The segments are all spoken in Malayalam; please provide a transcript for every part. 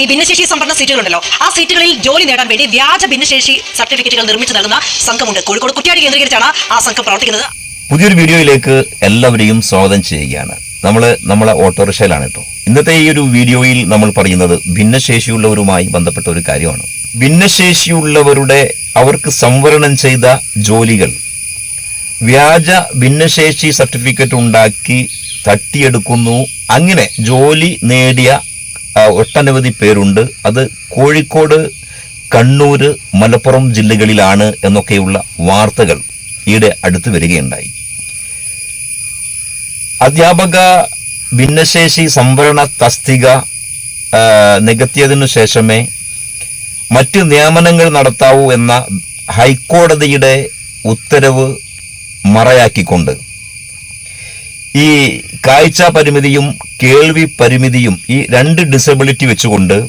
ഈ ഭിന്നശേഷി സംവരണ സീറ്റുകളുണ്ടല്ലോ. ആ സീറ്റുകളിൽ ജോലി നേടാൻ വേണ്ടി വ്യാജ ഭിന്നശേഷി സർട്ടിഫിക്കറ്റുകൾ നിർമ്മിച്ചു നൽകുന്ന സംഘമുണ്ട്. കോഴിക്കോട് കുറ്റ്യാടി കേന്ദ്രീകരിച്ചാണ് ആ സംഘം പ്രവർത്തിക്കുന്നത്. പുതിയൊരു വീഡിയോയിലേക്ക് എല്ലാവരെയും സ്വാഗതം ചെയ്യുകയാണ്. നമ്മൾ നമ്മളെ ഓട്ടോറിക്ഷയിലാണ് കേട്ടോ. ഇന്നത്തെ ഈ ഒരു വീഡിയോയിൽ നമ്മൾ പറയുന്നത് ഭിന്നശേഷിയുള്ളവരുമായി ബന്ധപ്പെട്ട ഒരു കാര്യമാണ്. ഭിന്നശേഷിയുള്ളവരുടെ അവർക്ക് സംവരണം ചെയ്ത ജോലികൾ വ്യാജ ഭിന്നശേഷി സർട്ടിഫിക്കറ്റ് ഉണ്ടാക്കി തട്ടിയെടുക്കുന്നു. അങ്ങനെ ജോലി നേടിയ ഒട്ടനവധി പേരുണ്ട്. അത് കോഴിക്കോട് കണ്ണൂർ മലപ്പുറം ജില്ലകളിലാണ് എന്നൊക്കെയുള്ള വാർത്തകൾ ഈയിടെ അടുത്ത് വരികയുണ്ടായി. അധ്യാപക ഭിന്നശേഷി സംവരണ തസ്തിക നികത്തിയതിനു ശേഷമേ മറ്റ് നിയമനങ്ങൾ നടത്താവൂ എന്ന ഹൈക്കോടതിയുടെ ഉത്തരവ് മറയാക്കിക്കൊണ്ട് ഈ കാഴ്ച പരിമിതിയും കേൾവി പരിമിതിയും ഈ രണ്ട് ഡിസബിലിറ്റി വെച്ചുകൊണ്ട്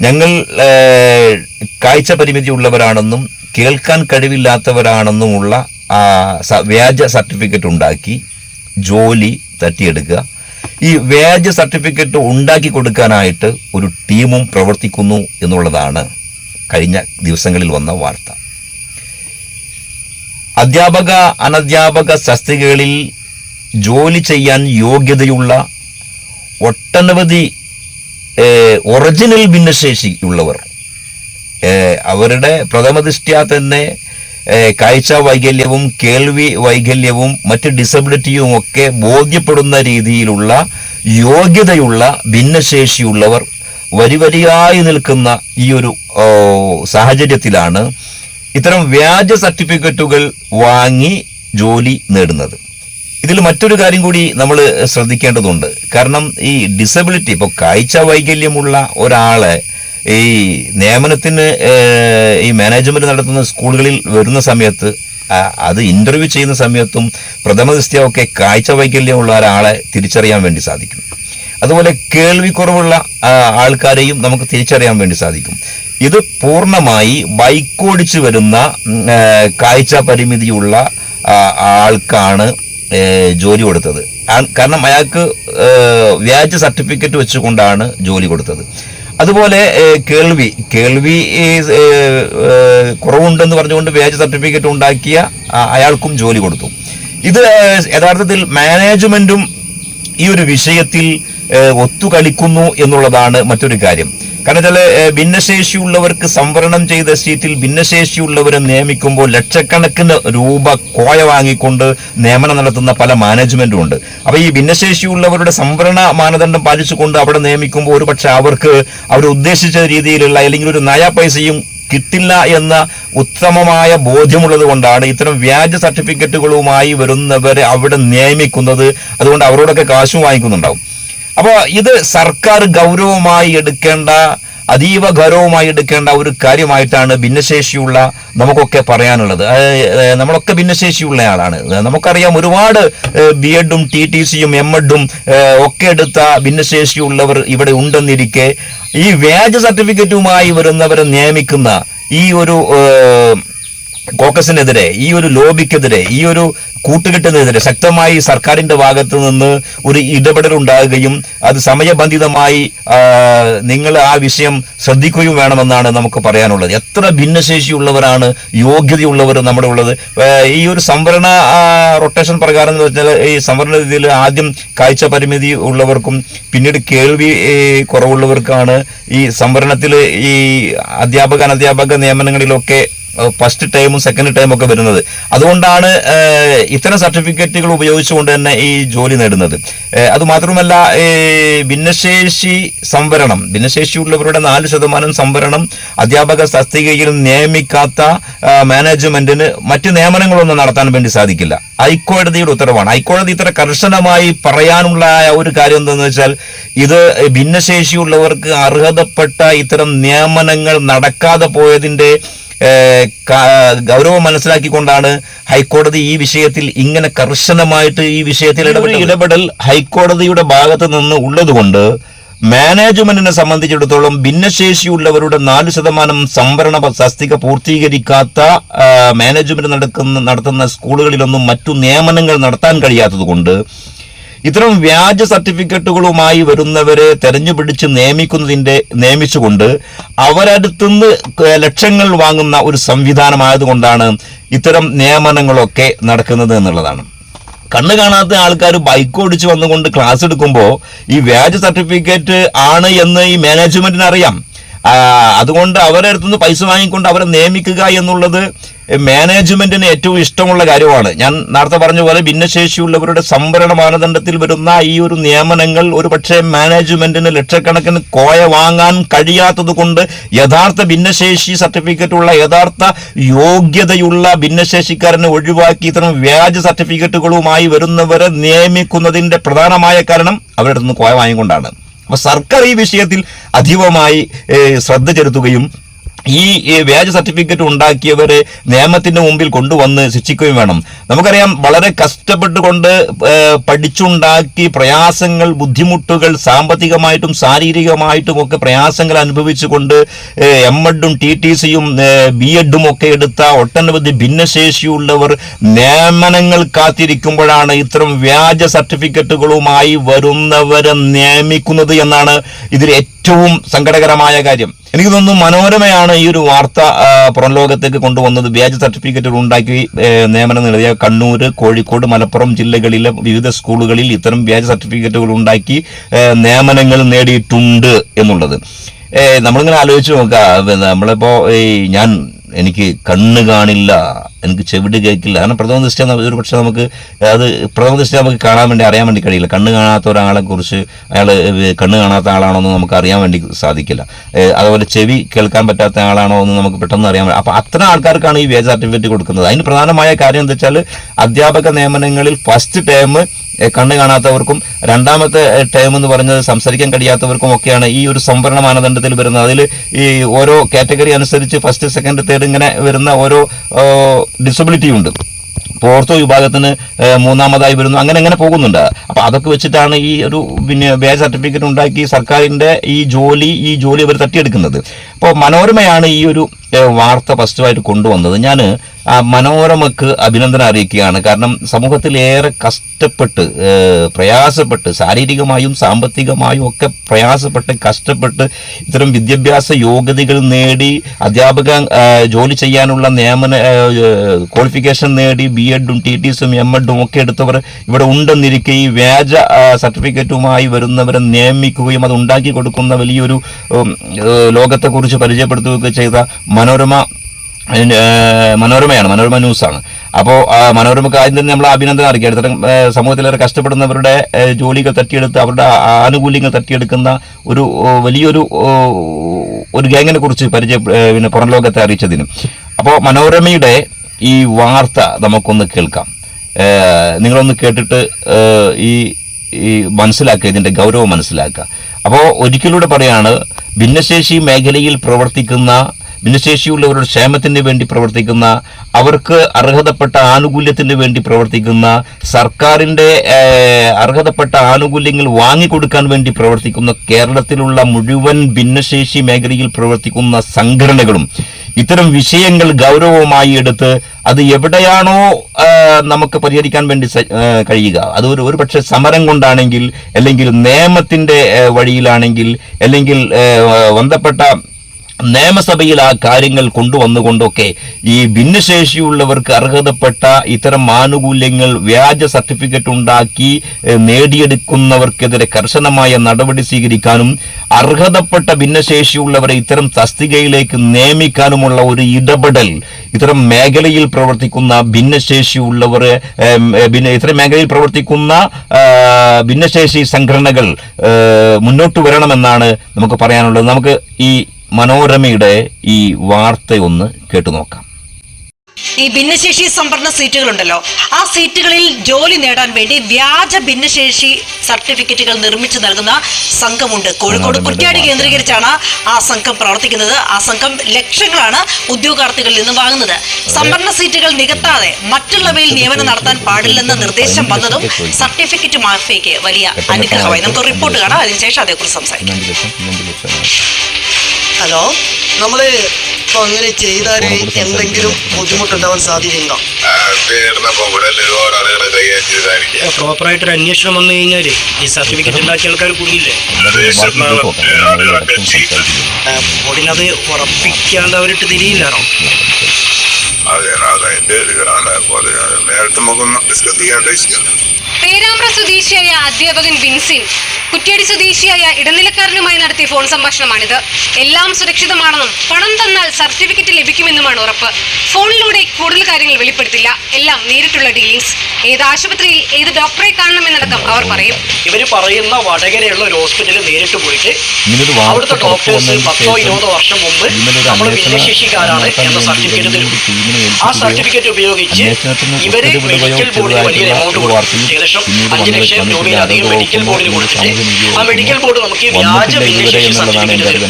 ഞങ്ങൾ കാഴ്ച പരിമിതി ഉള്ളവരാണെന്നും കേൾക്കാൻ കഴിവില്ലാത്തവരാണെന്നുമുള്ള വ്യാജ സർട്ടിഫിക്കറ്റ് ഉണ്ടാക്കി ജോലി തട്ടിയെടുക്കുക. ഈ വ്യാജ സർട്ടിഫിക്കറ്റ് ഉണ്ടാക്കി കൊടുക്കാനായിട്ട് ഒരു ടീമും പ്രവർത്തിക്കുന്നു എന്നുള്ളതാണ് കഴിഞ്ഞ ദിവസങ്ങളിൽ വന്ന വാർത്ത. അധ്യാപക അനധ്യാപക തസ്തികകളിൽ ജോലി ചെയ്യാൻ യോഗ്യതയുള്ള ഒട്ടനവധി ഒറിജിനൽ ഭിന്നശേഷി ഉള്ളവർ അവരുടെ പ്രഥമദൃഷ്ട്യാ തന്നെ കാഴ്ച വൈകല്യവും കേൾവി വൈകല്യവും മറ്റ് ഡിസബിലിറ്റിയും ഒക്കെ ബോധ്യപ്പെടുന്ന രീതിയിലുള്ള യോഗ്യതയുള്ള ഭിന്നശേഷിയുള്ളവർ വരിവരിയായി നിൽക്കുന്ന ഈ ഒരു സാഹചര്യത്തിലാണ് ഇത്തരം വ്യാജ സർട്ടിഫിക്കറ്റുകൾ വാങ്ങി ജോലി നേടുന്നത്. ഇതിൽ മറ്റൊരു കാര്യം കൂടി നമ്മൾ ശ്രദ്ധിക്കേണ്ടതുണ്ട്. കാരണം ഈ ഡിസബിലിറ്റി ഇപ്പോൾ കാഴ്ച വൈകല്യമുള്ള ഒരാളെ ഈ നിയമനത്തിന് ഈ മാനേജ്മെന്റ് നടത്തുന്ന സ്കൂളുകളിൽ വരുന്ന സമയത്ത് അത് ഇന്റർവ്യൂ ചെയ്യുന്ന സമയത്തും പ്രഥമ ദൃഷ്ടിയൊക്കെ കാഴ്ച വൈകല്യമുള്ള ഒരാളെ തിരിച്ചറിയാൻ വേണ്ടി സാധിക്കും. അതുപോലെ കേൾവിക്കുറവുള്ള ആൾക്കാരെയും നമുക്ക് തിരിച്ചറിയാൻ വേണ്ടി സാധിക്കും. ഇത് പൂർണമായി ബൈക്കോടിച്ച് വരുന്ന കാഴ്ച പരിമിതിയുള്ള ആൾക്കാണ് ജോലി കൊടുത്തത്. കാരണം അയാൾക്ക് വ്യാജ സർട്ടിഫിക്കറ്റ് വെച്ചുകൊണ്ടാണ് ജോലി കൊടുത്തത്. അതുപോലെ കേൾവി. കേൾവി കുറവുണ്ടെന്ന് പറഞ്ഞുകൊണ്ട് വ്യാജ സർട്ടിഫിക്കറ്റ് ഉണ്ടാക്കിയ അയാൾക്കും ജോലി കൊടുത്തു. ഇത് യഥാർത്ഥത്തിൽ മാനേജ്മെന്റും ഈ ഒരു വിഷയത്തിൽ ഏഹ്, ഒത്തുകളിക്കുന്നു എന്നുള്ളതാണ് മറ്റൊരു കാര്യം. കാരണം വെച്ചാൽ ഭിന്നശേഷിയുള്ളവർക്ക് സംവരണം ചെയ്ത സീറ്റിൽ ഭിന്നശേഷിയുള്ളവരെ നിയമിക്കുമ്പോൾ ലക്ഷക്കണക്കിന് രൂപ കോയ വാങ്ങിക്കൊണ്ട് നിയമനം നടത്തുന്ന പല മാനേജ്മെന്റും ഉണ്ട്. അപ്പൊ ഈ ഭിന്നശേഷിയുള്ളവരുടെ സംവരണ മാനദണ്ഡം പാലിച്ചുകൊണ്ട് അവിടെ നിയമിക്കുമ്പോൾ ഒരുപക്ഷെ അവർക്ക് അവർ ഉദ്ദേശിച്ച രീതിയിലുള്ള അല്ലെങ്കിൽ ഒരു നയ പൈസയും കിട്ടില്ല എന്ന ഉത്തമമായ ബോധ്യമുള്ളത് കൊണ്ടാണ് ഇത്തരം വ്യാജ സർട്ടിഫിക്കറ്റുകളുമായി വരുന്നവരെ അവിടെ നിയമിക്കുന്നത്. അതുകൊണ്ട് അവരോടൊക്കെ കാശും വാങ്ങിക്കുന്നുണ്ടാവും. അപ്പോൾ ഇത് സർക്കാർ ഗൗരവമായി എടുക്കേണ്ട അതീവ ഗൗരവമായി എടുക്കേണ്ട ഒരു കാര്യമായിട്ടാണ് ഭിന്നശേഷിയുള്ള നമുക്കൊക്കെ പറയാനുള്ളത്. നമ്മളൊക്കെ ഭിന്നശേഷിയുള്ള ആളാണ്. നമുക്കറിയാം ഒരുപാട് ബി എഡും ടി ടി സിയും എം എഡും ഒക്കെ എടുത്ത ഭിന്നശേഷിയുള്ളവർ ഇവിടെ ഉണ്ടെന്നിരിക്കെ ഈ വ്യാജ സർട്ടിഫിക്കറ്റുമായി വരുന്നവരെ നിയമിക്കുന്ന ഈ ഒരു കോക്കസിനെതിരെ ഈ ഒരു ലോബിക്കെതിരെ ഈ ഒരു കൂട്ടുകെട്ടിനെതിരെ ശക്തമായി സർക്കാരിന്റെ ഭാഗത്ത് നിന്ന് ഒരു ഇടപെടൽ ഉണ്ടാകുകയും അത് സമയബന്ധിതമായി നിങ്ങൾ ആ വിഷയം ശ്രദ്ധിക്കുകയും വേണമെന്നാണ് നമുക്ക് പറയാനുള്ളത്. എത്ര ഭിന്നശേഷിയുള്ളവരാണ് യോഗ്യതയുള്ളവർ നമ്മുടെ ഉള്ളത്. ഈ ഒരു സംവരണ റൊട്ടേഷൻ പ്രകാരം എന്ന് വെച്ചാൽ ഈ സംവരണ രീതിയിൽ ആദ്യം കാഴ്ച പരിമിതി ഉള്ളവർക്കും പിന്നീട് കേൾവി കുറവുള്ളവർക്കാണ് ഈ സംവരണത്തിൽ ഈ അധ്യാപക അനധ്യാപക നിയമനങ്ങളിലൊക്കെ ഫസ്റ്റ് ടൈമും സെക്കൻഡ് ടൈമും ഒക്കെ വരുന്നത്. അതുകൊണ്ടാണ് ഇത്തരം സർട്ടിഫിക്കറ്റുകൾ ഉപയോഗിച്ചുകൊണ്ട് തന്നെ ഈ ജോലി നേടുന്നത്. അതുമാത്രമല്ല ഭിന്നശേഷി സംവരണം ഭിന്നശേഷിയുള്ളവരുടെ നാല് ശതമാനം സംവരണം അധ്യാപക തസ്തികയിൽ നിയമിക്കാത്ത മാനേജ്മെന്റിന് മറ്റ് നിയമനങ്ങളൊന്നും നടത്താൻ വേണ്ടി സാധിക്കില്ല. ഹൈക്കോടതിയുടെ ഉത്തരവാണ്. ഹൈക്കോടതി ഇത്ര കർശനമായി പറയാനുള്ള ഒരു കാര്യം എന്താണെന്ന് വെച്ചാൽ ഇത് ഭിന്നശേഷിയുള്ളവർക്ക് അർഹതപ്പെട്ട ഇത്തരം നിയമനങ്ങൾ നടക്കാതെ പോയതിന്റെ ഗൗരവം മനസ്സിലാക്കിക്കൊണ്ടാണ് ഹൈക്കോടതി ഈ വിഷയത്തിൽ ഇങ്ങനെ കർശനമായിട്ട് ഈ വിഷയത്തിൽ ഇടപെടൽ. ഹൈക്കോടതിയുടെ ഭാഗത്ത് നിന്ന് ഉള്ളതുകൊണ്ട് മാനേജ്മെന്റിനെ സംബന്ധിച്ചിടത്തോളം ഭിന്നശേഷിയുള്ളവരുടെ നാല് ശതമാനം സംവരണ തസ്തിക പൂർത്തീകരിക്കാത്ത മാനേജ്മെന്റ് നടക്കുന്ന നടത്തുന്ന സ്കൂളുകളിലൊന്നും മറ്റു നിയമനങ്ങൾ നടത്താൻ കഴിയാത്തതുകൊണ്ട് ഇത്തരം വ്യാജ സർട്ടിഫിക്കറ്റുകളുമായി വരുന്നവരെ തെരഞ്ഞുപിടിച്ച് നിയമിക്കുന്നതിന്റെ നിയമിച്ചുകൊണ്ട് അവരടുത്തുനിന്ന് ലക്ഷങ്ങൾ വാങ്ങുന്ന ഒരു സംവിധാനമായതുകൊണ്ടാണ് ഇത്തരം നിയമനങ്ങളൊക്കെ നടക്കുന്നത് എന്നുള്ളതാണ്. കണ്ണു കാണാത്ത ആൾക്കാർ ബൈക്ക് ഓടിച്ച് വന്നുകൊണ്ട് ക്ലാസ് എടുക്കുമ്പോൾ ഈ വ്യാജ സർട്ടിഫിക്കറ്റ് ആണ് എന്ന് ഈ മാനേജ്മെന്റിന് അറിയാം. അതുകൊണ്ട് അവരുടെ അടുത്തുനിന്ന് പൈസ വാങ്ങിക്കൊണ്ട് അവരെ നിയമിക്കുക എന്നുള്ളത് മാനേജ്മെന്റിന് ഏറ്റവും ഇഷ്ടമുള്ള കാര്യമാണ്. ഞാൻ നേരത്തെ പറഞ്ഞ പോലെ ഭിന്നശേഷിയുള്ളവരുടെ സംവരണ മാനദണ്ഡത്തിൽ വരുന്ന ഈ ഒരു നിയമനങ്ങൾ ഒരു പക്ഷേ മാനേജ്മെന്റിന് ലക്ഷക്കണക്കിന് കോയ വാങ്ങാൻ കഴിയാത്തത് കൊണ്ട് യഥാർത്ഥ ഭിന്നശേഷി സർട്ടിഫിക്കറ്റ് ഉള്ള യഥാർത്ഥ യോഗ്യതയുള്ള ഭിന്നശേഷിക്കാരനെ ഒഴിവാക്കി ഇത്തരം വ്യാജ സർട്ടിഫിക്കറ്റുകളുമായി വരുന്നവരെ നിയമിക്കുന്നതിന്റെ പ്രധാനമായ കാരണം അവരുടെ നിന്ന് കോയ വാങ്ങിക്കൊണ്ടാണ്. സർക്കാർ ഈ വിഷയത്തിൽ അധികമായി ശ്രദ്ധ ചെലുത്തുകയും ഈ വ്യാജ സർട്ടിഫിക്കറ്റ് ഉണ്ടാക്കിയവരെ നിയമത്തിന്റെ മുമ്പിൽ കൊണ്ടുവന്ന് ശിക്ഷിക്കുകയും വേണം. നമുക്കറിയാം വളരെ കഷ്ടപ്പെട്ടുകൊണ്ട് പഠിച്ചുണ്ടാക്കി പ്രയാസങ്ങൾ ബുദ്ധിമുട്ടുകൾ സാമ്പത്തികമായിട്ടും ശാരീരികമായിട്ടും ഒക്കെ പ്രയാസങ്ങൾ അനുഭവിച്ചുകൊണ്ട് എം എഡും ടി ടി സിയും ബി എഡും ഒക്കെ എടുത്ത ഒട്ടനവധി ഭിന്നശേഷിയുള്ളവർ നിയമനങ്ങൾ കാത്തിരിക്കുമ്പോഴാണ് ഇത്തരം വ്യാജ സർട്ടിഫിക്കറ്റുകളുമായി വരുന്നവരെ നിയമിക്കുന്നത് എന്നാണ് ഇതിൽ ഏറ്റവും സങ്കടകരമായ കാര്യം. എനിക്ക് തോന്നുന്നു മനോരമയാണ് ഈ ഒരു വാർത്ത പുറം ലോകത്തേക്ക് കൊണ്ടുവന്നത്. വ്യാജ സർട്ടിഫിക്കറ്റുകൾ ഉണ്ടാക്കി നിയമനം നേടിയ കണ്ണൂർ കോഴിക്കോട് മലപ്പുറം ജില്ലകളിലെ വിവിധ സ്കൂളുകളിൽ ഇത്തരം വ്യാജ സർട്ടിഫിക്കറ്റുകൾ ഉണ്ടാക്കി നിയമനങ്ങൾ നേടിയിട്ടുണ്ട് എന്നുള്ളത്. നമ്മളിങ്ങനെ ആലോചിച്ച് നോക്കുക നമ്മളിപ്പോൾ ഈ ഞാൻ എനിക്ക് കണ്ണ് കാണില്ല എനിക്ക് ചെവിട് കേൾക്കില്ല. കാരണം പ്രഥമ ദൃഷ്ടി ഒരു പക്ഷെ നമുക്ക് അത് പ്രഥമ ദൃഷ്ടി നമുക്ക് കാണാൻ വേണ്ടി അറിയാൻ വേണ്ടി കഴിയില്ല. കണ്ണ് കാണാത്ത ഒരാളെ കുറിച്ച് അയാൾ കണ്ണ് കാണാത്ത ആളാണോ എന്ന് നമുക്ക് അറിയാൻ വേണ്ടി സാധിക്കില്ല. അതുപോലെ ചെവി കേൾക്കാൻ പറ്റാത്ത ആളാണോ എന്ന് നമുക്ക് പെട്ടെന്ന് അറിയാൻ പറ്റും അപ്പൊ അത്തരം ആൾക്കാർക്കാണ് ഈ വേജ് സർട്ടിഫിക്കറ്റ് കൊടുക്കുന്നത്. അതിന് പ്രധാനമായ കാര്യം എന്താ വെച്ചാൽ അധ്യാപക നിയമനങ്ങളിൽ ഫസ്റ്റ് ടേം കണ്ണ് കാണാത്തവർക്കും രണ്ടാമത്തെ ടേം എന്ന് പറഞ്ഞത് സംസാരിക്കാൻ കഴിയാത്തവർക്കും ഒക്കെയാണ് ഈ ഒരു സംവരണ മാനദണ്ഡത്തിൽ വരുന്നത്. അതിൽ ഈ ഓരോ കാറ്റഗറി അനുസരിച്ച് ഫസ്റ്റ് സെക്കൻഡ് തേർഡ് ഇങ്ങനെ വരുന്ന ഓരോ ഡിസബിലിറ്റി ഉണ്ട്. പോർത്തോ വിഭാഗത്തിന് മൂന്നാമതായി വരുന്നു. അങ്ങനെ അങ്ങനെ പോകുന്നുണ്ട്. അപ്പൊ അതൊക്കെ വെച്ചിട്ടാണ് ഈ ഒരു പിന്നെ വേ സർട്ടിഫിക്കറ്റ് ഉണ്ടാക്കി സർക്കാരിന്റെ ഈ ജോലി ഈ ജോലി അവർ തട്ടിയെടുക്കുന്നത്. അപ്പോൾ മനോരമയാണ് ഈ ഒരു വാർത്ത ഫസ്റ്റുമായിട്ട് കൊണ്ടുവന്നത്. ഞാൻ മനോരമക്ക് അഭിനന്ദനം അറിയിക്കുകയാണ്. കാരണം സമൂഹത്തിൽ ഏറെ കഷ്ടപ്പെട്ട് പ്രയാസപ്പെട്ട് ശാരീരികമായും സാമ്പത്തികമായും ഒക്കെ പ്രയാസപ്പെട്ട് കഷ്ടപ്പെട്ട് ഇത്തരം വിദ്യാഭ്യാസ യോഗ്യതകൾ നേടി അധ്യാപക ജോലി ചെയ്യാനുള്ള നിയമന ക്വാളിഫിക്കേഷൻ നേടി ബി എഡും ടി ടി എം എഡും ഒക്കെ എടുത്തവർ ഇവിടെ ഉണ്ടെന്നിരിക്കെ ഈ വ്യാജ സർട്ടിഫിക്കറ്റുമായി വരുന്നവരെ നിയമിക്കുകയും അത് ഉണ്ടാക്കി കൊടുക്കുന്ന വലിയൊരു ഉം, ലോകത്തെക്കുറിച്ച് പരിചയപ്പെടുത്തുകയൊക്കെ ചെയ്ത മനോരമ മനോരമയാണ് മനോരമ ന്യൂസാണ്. അപ്പോൾ മനോരമക്ക് ആദ്യം തന്നെ നമ്മൾ അഭിനന്ദനം അറിയിക്കുക. ഇത്തരം സമൂഹത്തിലേറെ കഷ്ടപ്പെടുന്നവരുടെ ജോലികൾ തട്ടിയെടുത്ത് അവരുടെ ആനുകൂല്യങ്ങൾ തട്ടിയെടുക്കുന്ന ഒരു വലിയൊരു ഒരു ഗ്യാങ്ങിനെ കുറിച്ച് പരിചയ പിന്നെ പുറം ലോകത്തെ അറിയിച്ചതിനും. അപ്പോൾ മനോരമയുടെ ഈ വാർത്ത നമുക്കൊന്ന് കേൾക്കാം. നിങ്ങളൊന്ന് കേട്ടിട്ട് ഈ മനസ്സിലാക്കുക ഇതിന്റെ ഗൗരവം മനസ്സിലാക്കുക. അപ്പോൾ ഒരിക്കലൂടെ പറയാണ് ഭിന്നശേഷി മേഖലയിൽ പ്രവർത്തിക്കുന്ന ഭിന്നശേഷിയുള്ളവരുടെ ക്ഷേമത്തിന് വേണ്ടി പ്രവർത്തിക്കുന്ന അവർക്ക് അർഹതപ്പെട്ട ആനുകൂല്യത്തിന് വേണ്ടി പ്രവർത്തിക്കുന്ന സർക്കാരിന്റെ അർഹതപ്പെട്ട ആനുകൂല്യങ്ങൾ വാങ്ങിക്കൊടുക്കാൻ വേണ്ടി പ്രവർത്തിക്കുന്ന കേരളത്തിലുള്ള മുഴുവൻ ഭിന്നശേഷി മേഖലയിൽ പ്രവർത്തിക്കുന്ന സംഘടനകളും ഇത്തരം വിഷയങ്ങൾ ഗൗരവമായി എടുത്ത് അത് എവിടെയാണോ നമുക്ക് പരിഹരിക്കാൻ വേണ്ടി കഴിയുക. അത് ഒരു ഒരു പക്ഷേ സമരം കൊണ്ടാണെങ്കിൽ അല്ലെങ്കിൽ നിയമത്തിന്റെ വഴിയിലാണെങ്കിൽ അല്ലെങ്കിൽ ബന്ധപ്പെട്ട നിയമസഭയിൽ ആ കാര്യങ്ങൾ കൊണ്ടുവന്നുകൊണ്ടൊക്കെ ഈ ഭിന്നശേഷിയുള്ളവർക്ക് അർഹതപ്പെട്ട ഇത്തരം ആനുകൂല്യങ്ങൾ വ്യാജ സർട്ടിഫിക്കറ്റ് ഉണ്ടാക്കി നേടിയെടുക്കുന്നവർക്കെതിരെ കർശനമായ നടപടി സ്വീകരിക്കാനും അർഹതപ്പെട്ട ഭിന്നശേഷിയുള്ളവരെ ഇത്തരം തസ്തികയിലേക്ക് നിയമിക്കാനുമുള്ള ഒരു ഇടപെടൽ ഇത്തരം മേഖലയിൽ പ്രവർത്തിക്കുന്ന ഏ, ഇത്തരം മേഖലയിൽ പ്രവർത്തിക്കുന്ന ഭിന്നശേഷി സംഘടനകൾ മുന്നോട്ട് വരണമെന്നാണ് നമുക്ക് പറയാനുള്ളത്. നമുക്ക് ഈ മനോരമയുടെ ഈ വാർത്ത ഒന്ന് കേട്ടു നോക്കാം. ഈ ഭിന്നശേഷി സംവരണ സീറ്റുകളുണ്ടല്ലോ. ആ സീറ്റുകളിൽ ജോലി നേടാൻ വേണ്ടി വ്യാജ ഭിന്നശേഷി സർട്ടിഫിക്കറ്റുകൾ നിർമ്മിച്ചു നൽകുന്ന സംഘമുണ്ട്. കോഴിക്കോട് കുറ്റ്യാടി കേന്ദ്രീകരിച്ചാണ് ആ സംഘം പ്രവർത്തിക്കുന്നത്. ആ സംഘം ലക്ഷങ്ങളാണ് ഉദ്യോഗാർത്ഥികളിൽ നിന്ന് വാങ്ങുന്നത്. സംവരണ സീറ്റുകൾ നികത്താതെ മറ്റുള്ളവയിൽ നിയമനം നടത്താൻ പാടില്ലെന്ന നിർദ്ദേശം വന്നതും സർട്ടിഫിക്കറ്റ് മാഫിയയ്ക്ക് വലിയ അനുഗ്രഹമായി. നമുക്ക് റിപ്പോർട്ട് കാണാം. അതിനുശേഷം അതേക്കുറിച്ച് സംസാരിക്കാം. ഹലോ നമ്മൾ അപ്പൊ അങ്ങനെ ചെയ്താൽ എന്തെങ്കിലും ബുദ്ധിമുട്ടുണ്ടാവാൻ സാധ്യതയുണ്ടോ? പ്രോപ്പറായിട്ട് ഒരു അന്വേഷണം വന്നു കഴിഞ്ഞാൽ ഈ സർട്ടിഫിക്കറ്റ് ഉണ്ടാക്കിയ ആൾക്കാർ കുടുങ്ങില്ലേ ബോർഡിനത് ഉറപ്പിക്കാണ്ട് അവരിട്ട് തിരിയില്ലാണോ അതെ അതിന്റെ ഒരു കാരണം പോലെ നേരത്തെ നമുക്കൊന്ന് ഡിസ്കസ് ചെയ്യാൻ ഉദ്ദേശിക്കുന്നത് പേരാമ്പ്ര സ്വദേശിയായ അധ്യാപകൻ വിൻസിൻ കുറ്റ്യാടി സ്വദേശിയായ ഇടനിലക്കാരനുമായി നടത്തിയ ഫോൺ സംഭാഷണമാണിത്. എല്ലാം സുരക്ഷിതമാണെന്നും പണം തന്നാൽ സർട്ടിഫിക്കറ്റ് ലഭിക്കുമെന്നുമാണ് ഉറപ്പ്. ഫോണിലൂടെ കൂടുതൽ കാര്യങ്ങൾ വെളിപ്പെടുത്തില്ല. എല്ലാം നേരിട്ടുള്ള ഡീലിംഗ്സ് ഏത് ആശുപത്രിയിൽ ഏത് ഡോക്ടറെ കാണണമെന്നടക്കം അവർ പറയും. ഇവർ പറയുന്ന വടകരയുള്ള ഒരു ഹോസ്പിറ്റലിൽ നേരിട്ട് പോയിട്ട് അവിടുത്തെ ഡോക്ടേഴ്സ് പത്തോ ഇരുപതോ വർഷം മുമ്പ് നമ്മൾ ഭിന്നശേഷിക്കാരാണ് എന്ന സർട്ടിഫിക്കറ്റ് തരും ആ സർട്ടിഫിക്കറ്റ് ഉപയോഗിച്ച് ഇവർ മെഡിക്കൽ ബോർഡിന് വലിയ എമൗണ്ട് കൊടുക്കും. പിന്നീട് അഞ്ച് ലക്ഷം രൂപയിലധികം മെഡിക്കൽ ബോർഡിൽ കൊടുത്തിട്ട് ആ മെഡിക്കൽ ബോർഡ് നമുക്ക് വ്യാജ ഭിന്നശേഷി സർട്ടിഫിക്കറ്റ് തരും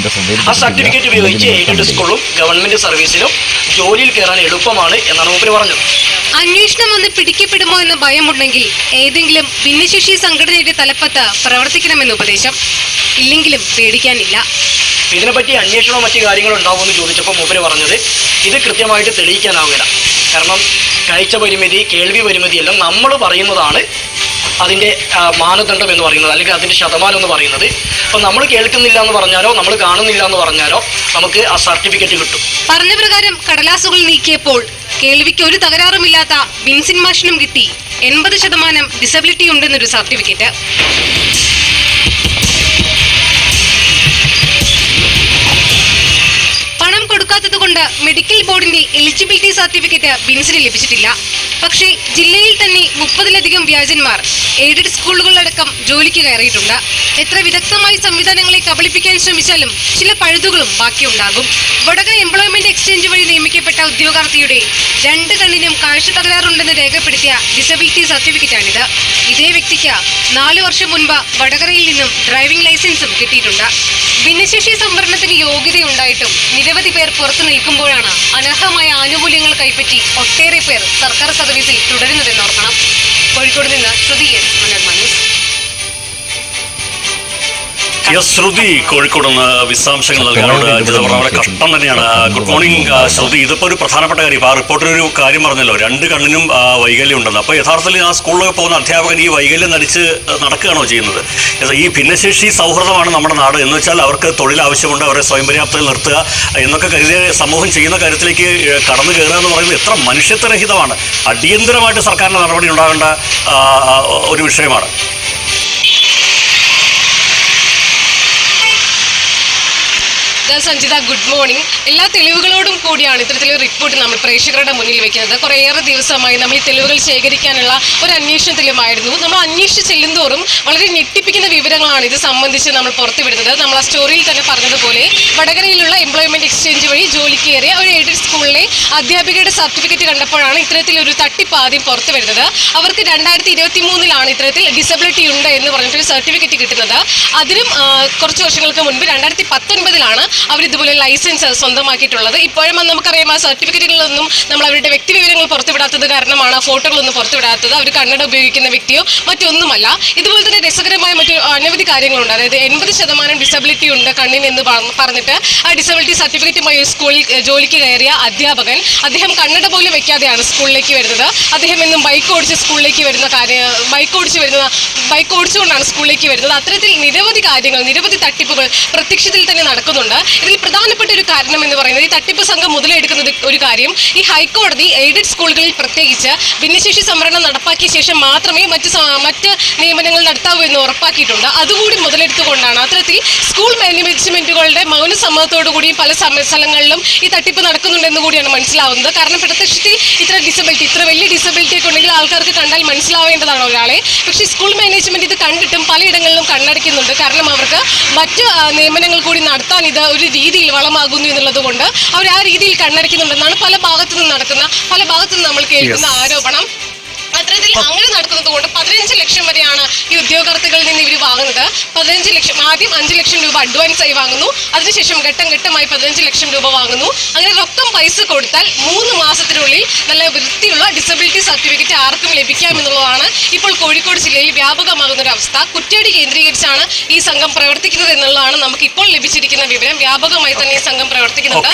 ആ സർട്ടിഫിക്കറ്റ് ഉപയോഗിച്ച് എയ്ഡഡ് സ്കൂളും ഗവൺമെന്റ് സർവീസിലും ജോലിയിൽ കയറാൻ എളുപ്പമാണ് എന്നാണ് മൂപ്പര് പറഞ്ഞത്. അന്വേഷണം വന്ന് പിടിക്കപ്പെടുമോ എന്ന ഭയമുണ്ടെങ്കിൽ ഏതെങ്കിലും ഭിന്നശേഷി സംഘടനയുടെ തലപ്പത്ത് പ്രവർത്തിക്കണമെന്ന് ഉപദേശം ഇല്ലെങ്കിലും പേടിക്കാനില്ല. ഇതിനെപ്പറ്റി അന്വേഷണവും മറ്റു കാര്യങ്ങളും ഉണ്ടാവുമെന്ന് ചോദിച്ചപ്പോൾ മൂപ്പര് പറഞ്ഞത് ഇത് കൃത്യമായിട്ട് തെളിയിക്കാനാവില്ല കാരണം കാഴ്ച പരിമിതി കേൾവി പരിമിതി എല്ലാം നമ്മൾ പറയുന്നതാണ് അതിന്റെ മാനദണ്ഡം എന്ന് പറയുന്നത് അല്ലെങ്കിൽ അതിന്റെ ശതമാനം എന്ന് പറയുന്നത്. അപ്പം നമ്മൾ കേൾക്കുന്നില്ല എന്ന് പറഞ്ഞാലോ നമ്മൾ കാണുന്നില്ല എന്ന് പറഞ്ഞാലോ നമുക്ക് ആ സർട്ടിഫിക്കറ്റ് കിട്ടും. പറഞ്ഞ പ്രകാരം കടലാസുകൾ നീക്കിയപ്പോൾ കേൾവിക്ക് ഒരു തകരാറുമില്ലാത്ത ബിൻസിൻ മാഷിനും കിട്ടി എൺപത് ശതമാനം ഡിസബിലിറ്റി ഉണ്ടെന്നൊരു സർട്ടിഫിക്കറ്റ്. പണം കൊണ്ട് മെഡിക്കൽ ബോർഡിന്റെ എലിജിബിലിറ്റി സർട്ടിഫിക്കറ്റ് ബിൻസിന് ലഭിച്ചിട്ടില്ല. പക്ഷേ ജില്ലയിൽ തന്നെ മുപ്പതിലധികം വ്യാജന്മാർ എയ്ഡഡ് സ്കൂളുകളിലടക്കം ജോലിക്ക് കയറിയിട്ടുണ്ട്. എത്ര വിദഗ്ധമായി സംവിധാനങ്ങളെ കബളിപ്പിക്കാൻ ശ്രമിച്ചാലും ചില പഴുതുകളും ബാക്കിയുണ്ടാകും. വടകര എംപ്ലോയ്മെന്റ് എക്സ്ചേഞ്ച് വഴി നിയമിക്കപ്പെട്ട ഉദ്യോഗാർത്ഥിയുടെ രണ്ട് കണ്ണിനും കാഴ്ച തകരാറുണ്ടെന്ന് രേഖപ്പെടുത്തിയ ഡിസബിലിറ്റി സർട്ടിഫിക്കറ്റാണിത്. ഇതേ വ്യക്തിക്ക് നാലു വർഷം മുൻപ് വടകരയിൽ നിന്നും ഡ്രൈവിംഗ് ലൈസൻസും കിട്ടിയിട്ടുണ്ട്. ഭിന്നശേഷി സംവരണത്തിന് യോഗ്യതയുണ്ടായിട്ടും നിരവധി പേർ പുറത്തു നിൽക്കുമ്പോഴാണ് അനർഹമായ ആനുകൂല്യങ്ങൾ കൈപ്പറ്റി ഒട്ടേറെ പേർ സർക്കാർ സർവീസിൽ തുടരുന്നതെന്ന് ഓർക്കണം. കോഴിക്കോട് നിന്ന് ശ്രുതി എസ് മനോരമ ശ്രുതി കോഴിക്കോട് നിന്ന് വിശദാംശങ്ങൾ നൽകാനോട് ഇത് വളരെ കഷ്ടം തന്നെയാണ്. Good morning. ശ്രുതി. ഇതിപ്പോ ഒരു പ്രധാനപ്പെട്ട കാര്യം. ആ റിപ്പോർട്ടിൽ ഒരു കാര്യം പറഞ്ഞല്ലോ. രണ്ട് കണ്ണിനും വൈകല്യം ഉണ്ടെന്ന്. അപ്പൊ യഥാർത്ഥത്തിൽ ആ സ്കൂളിലൊക്കെ പോകുന്ന അധ്യാപകൻ ഈ വൈകല്യം നടിച്ച് നടക്കുകയാണോ ചെയ്യുന്നത്? ഈ ഭിന്നശേഷി സൗഹൃദമാണ് നമ്മുടെ നാട്. എന്ന് വെച്ചാൽ അവർക്ക് തൊഴിൽ ആവശ്യമുണ്ട് അവരെ സ്വയം പര്യാപ്തയിൽ നിർത്തുക എന്നൊക്കെ കരുതിയ സമൂഹം ചെയ്യുന്ന കാര്യത്തിലേക്ക് കടന്നു കയറുക എന്ന് പറയുന്നത് എത്ര മനുഷ്യത്വരഹിതമാണ്. അടിയന്തരമായിട്ട് സർക്കാരിന്റെ നടപടി ഉണ്ടാകേണ്ട ഒരു വിഷയമാണ്. സഞ്ജിത ഗുഡ് മോർണിംഗ് എല്ലാ തെളിവുകളോടും കൂടിയാണ് ഇത്തരത്തിലൊരു റിപ്പോർട്ട് നമ്മൾ പ്രേക്ഷകരുടെ മുന്നിൽ വെക്കുന്നത്. കുറേയേറെ ദിവസമായി നമ്മൾ ഈ തെളിവുകൾ ശേഖരിക്കാനുള്ള ഒരു അന്വേഷണത്തിലുമായിരുന്നു. നമ്മൾ അന്വേഷിച്ച് ചെല്ലുന്തോറും വളരെ ഞെട്ടിപ്പിക്കുന്ന വിവരങ്ങളാണ് ഇത് സംബന്ധിച്ച് നമ്മൾ പുറത്തുവിടുന്നത്. നമ്മൾ ആ സ്റ്റോറിയിൽ തന്നെ പറഞ്ഞതുപോലെ വടകരയിലുള്ള എംപ്ലോയ്മെന്റ് എക്സ്ചേഞ്ച് വഴി ജോലിക്ക് കയറിയ ഒരു എയ്ഡഡ് സ്കൂളിലെ അധ്യാപികയുടെ സർട്ടിഫിക്കറ്റ് കണ്ടപ്പോഴാണ് ഇത്തരത്തിലൊരു തട്ടിപ്പ് ആദ്യം പുറത്തു വരുന്നത് അവർക്ക് രണ്ടായിരത്തി ഇരുപത്തി മൂന്നിലാണ് ഇത്തരത്തിൽ ഡിസബിലിറ്റി ഉണ്ട് എന്ന് പറഞ്ഞിട്ടൊരു സർട്ടിഫിക്കറ്റ് കിട്ടുന്നത്. അതിനും കുറച്ച് വർഷങ്ങൾക്ക് മുൻപ് രണ്ടായിരത്തി പത്തൊൻപതിലാണ് അവർ ഇതുപോലെ ലൈസൻസ് സ്വന്തമാക്കിയിട്ടുള്ളത്. ഇപ്പോഴും നമുക്കറിയാം ആ സർട്ടിഫിക്കറ്റുകളൊന്നും നമ്മൾ അവരുടെ വ്യക്തി വിവരങ്ങൾ പുറത്തുവിടാത്തത് കാരണമാണ് ഫോട്ടോകളൊന്നും പുറത്തുവിടാത്തത്. അവർ കണ്ണട ഉപയോഗിക്കുന്ന വ്യക്തിയോ മറ്റൊന്നുമല്ല. ഇതുപോലെ തന്നെ രസകരമായ മറ്റു അനവധി കാര്യങ്ങളുണ്ട്. അതായത് എൺപത് ശതമാനം ഡിസബിലിറ്റി ഉണ്ട് കണ്ണിന് എന്ന് പറഞ്ഞിട്ട് ആ ഡിസബിലിറ്റി സർട്ടിഫിക്കറ്റുമായി സ്കൂളിൽ ജോലിക്ക് കയറിയ അധ്യാപകൻ അദ്ദേഹം കണ്ണട പോലും വെക്കാതെയാണ് സ്കൂളിലേക്ക് വരുന്നത്. അദ്ദേഹം എന്നും ബൈക്ക് ഓടിച്ച് സ്കൂളിലേക്ക് വരുന്ന കാര്യം ബൈക്ക് ഓടിച്ച് വരുന്ന ബൈക്ക് ഓടിച്ചുകൊണ്ടാണ് സ്കൂളിലേക്ക് വരുന്നത്. അത്തരത്തിൽ നിരവധി കാര്യങ്ങൾ നിരവധി തട്ടിപ്പുകൾ പ്രത്യക്ഷത്തിൽ തന്നെ നടക്കുന്നുണ്ട്. ഇതിൽ പ്രധാനപ്പെട്ട ഒരു കാരണം എന്ന് പറയുന്നത് ഈ തട്ടിപ്പ് സംഘം മുതലെടുക്കുന്നത് ഒരു കാര്യം. ഈ ഹൈക്കോടതി എയ്ഡഡ് സ്കൂളുകളിൽ പ്രത്യേകിച്ച് ഭിന്നശേഷി സംവരണം നടപ്പാക്കിയ ശേഷം മാത്രമേ മറ്റ് മറ്റ് നിയമനങ്ങൾ നടത്താവൂ എന്ന് ഉറപ്പാക്കിയിട്ടുണ്ട്. അതുകൂടി മുതലെടുത്തുകൊണ്ടാണ് അത്തരത്തിൽ സ്കൂൾ മാനേജ്മെന്റുകളുടെ മൗന സമ്മതത്തോടുകൂടിയും പല സ്ഥലങ്ങളിലും ഈ തട്ടിപ്പ് നടക്കുന്നുണ്ടെന്ന് കൂടിയാണ് മനസ്സിലാവുന്നത്. കാരണം പ്രത്യക്ഷത്തിൽ ഇത്ര ഡിസബിലിറ്റി ഇത്ര വലിയ ഡിസബിലിറ്റി ഒക്കെ ഉണ്ടെങ്കിൽ ആൾക്കാർക്ക് കണ്ടാൽ മനസ്സിലാവേണ്ടതാണ് ഒരാളെ. പക്ഷേ സ്കൂൾ മാനേജ്മെന്റ് കണ്ടിട്ടും പലയിടങ്ങളിലും കണ്ണടയ്ക്കുന്നുണ്ട്. കാരണം അവർക്ക് മറ്റ് നിയമനങ്ങൾ കൂടി നടത്താൻ ഇത് ഒരു രീതിയിൽ വളമാകുന്നു എന്നുള്ളത് കൊണ്ട് അവർ ആ രീതിയിൽ കണ്ണടയ്ക്കുന്നുണ്ടെന്നാണ് പല ഭാഗത്തു നിന്ന് നടക്കുന്ന പല ഭാഗത്തു നിന്ന് നമ്മൾ കേൾക്കുന്ന ആരോപണം. ഇത്തരത്തിൽ അങ്ങനെ നടത്തുന്നത് കൊണ്ട് പതിനഞ്ച് ലക്ഷം വരെയാണ് ഈ ഉദ്യോഗാർത്ഥികളിൽ നിന്ന് ഇവർ വാങ്ങുന്നത്. പതിനഞ്ച് ലക്ഷം ആദ്യം അഞ്ച് ലക്ഷം രൂപ അഡ്വാൻസ് ആയി വാങ്ങുന്നു. അതിനുശേഷം ഘട്ടം ഘട്ടമായി പതിനഞ്ച് ലക്ഷം രൂപ വാങ്ങുന്നു. അങ്ങനെ റൊക്കം പൈസ കൊടുത്താൽ മൂന്ന് മാസത്തിനുള്ളിൽ നല്ല വൃത്തിയുള്ള ഡിസബിലിറ്റി സർട്ടിഫിക്കറ്റ് ആർക്കും ലഭിക്കാമെന്നുള്ളതാണ് ഇപ്പോൾ കോഴിക്കോട് ജില്ലയിൽ വ്യാപകമാകുന്ന ഒരു അവസ്ഥ. കുറ്റ്യാടി കേന്ദ്രീകരിച്ചാണ് ഈ സംഘം പ്രവർത്തിക്കുന്നത് എന്നുള്ളതാണ് നമുക്ക് ഇപ്പോൾ ലഭിച്ചിരിക്കുന്ന വിവരം. വ്യാപകമായി തന്നെ ഈ സംഘം പ്രവർത്തിക്കുന്നുണ്ട്.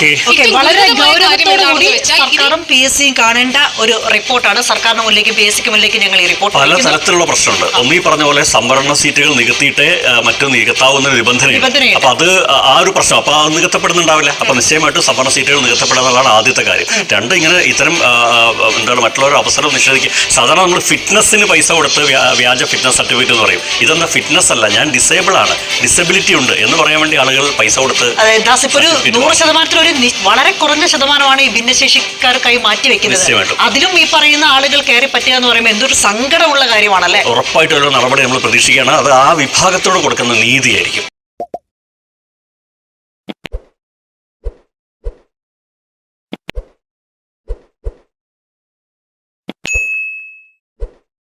വളരെ ഗൗരവത്തോടു കൂടി സർക്കാരും പി എസ് സിയും കാണേണ്ട ഒരു റിപ്പോർട്ടാണ്. സർക്കാരിന് മുന്നിലേക്ക് പി എസ് സിക്ക് മുന്നിലേക്ക് ഞങ്ങൾ ഈ റിപ്പോർട്ട് പല. തരത്തിലുള്ള പ്രശ്നമുണ്ട്. ഒന്ന് ഈ പറഞ്ഞ പോലെ സംവരണ സീറ്റുകൾ നികത്തിയിട്ടേ മറ്റൊന്ന് മറ്റു നികത്താവുന്ന ഒരു നിബന്ധനയുണ്ട്. അപ്പൊ അത് ആ- ഒരു പ്രശ്നം. അപ്പൊ അത് നികത്തപ്പെടുന്നുണ്ടാവില്ല. അപ്പൊ നിശ്ചയമായിട്ടും സംവരണ സീറ്റുകൾ നികത്തപ്പെടുന്നതാണ് ആദ്യത്തെ കാര്യം. രണ്ട് ഇങ്ങനെ ഇത്തരം എന്താണ് മറ്റുള്ളവർ അവസരം നിഷേധിക്കുക. സാധാരണ നമ്മൾ ഫിറ്റ്നസിന് പൈസ കൊടുത്ത് വ്യാജ ഫിറ്റ്നസ് സർട്ടിഫിക്കറ്റ് എന്ന് പറയും. ഇതെന്താ ഫിറ്റ്നസ് അല്ല ഞാൻ ഡിസേബിൾ ആണ്. ഡിസബിലിറ്റി ഉണ്ട് എന്ന് പറയാൻ വേണ്ടി ആളുകൾ പൈസ കൊടുത്ത് ദാസ് ഒരു നൂറ്. ശതമാനത്തിൽ ഒരു വളരെ കുറഞ്ഞ ശതമാനമാണ് ഈ ഭിന്നശേഷിക്കാർക്കായി മാറ്റി വെക്കുന്നത് അതിലും ഈ പറയുന്ന ആളുകൾ കയറി പറ്റുക എന്ന് പറയുമ്പോൾ എന്തൊരു സങ്കടമുള്ള കാര്യമാണല്ലേ? ഉറപ്പായിട്ടുള്ള നടപടി നമ്മൾ പ്രതീക്ഷിക്കുകയാണ്. അത് ആ വിഭാഗത്തോട് കൊടുക്കുന്ന നീതിയായിരിക്കും.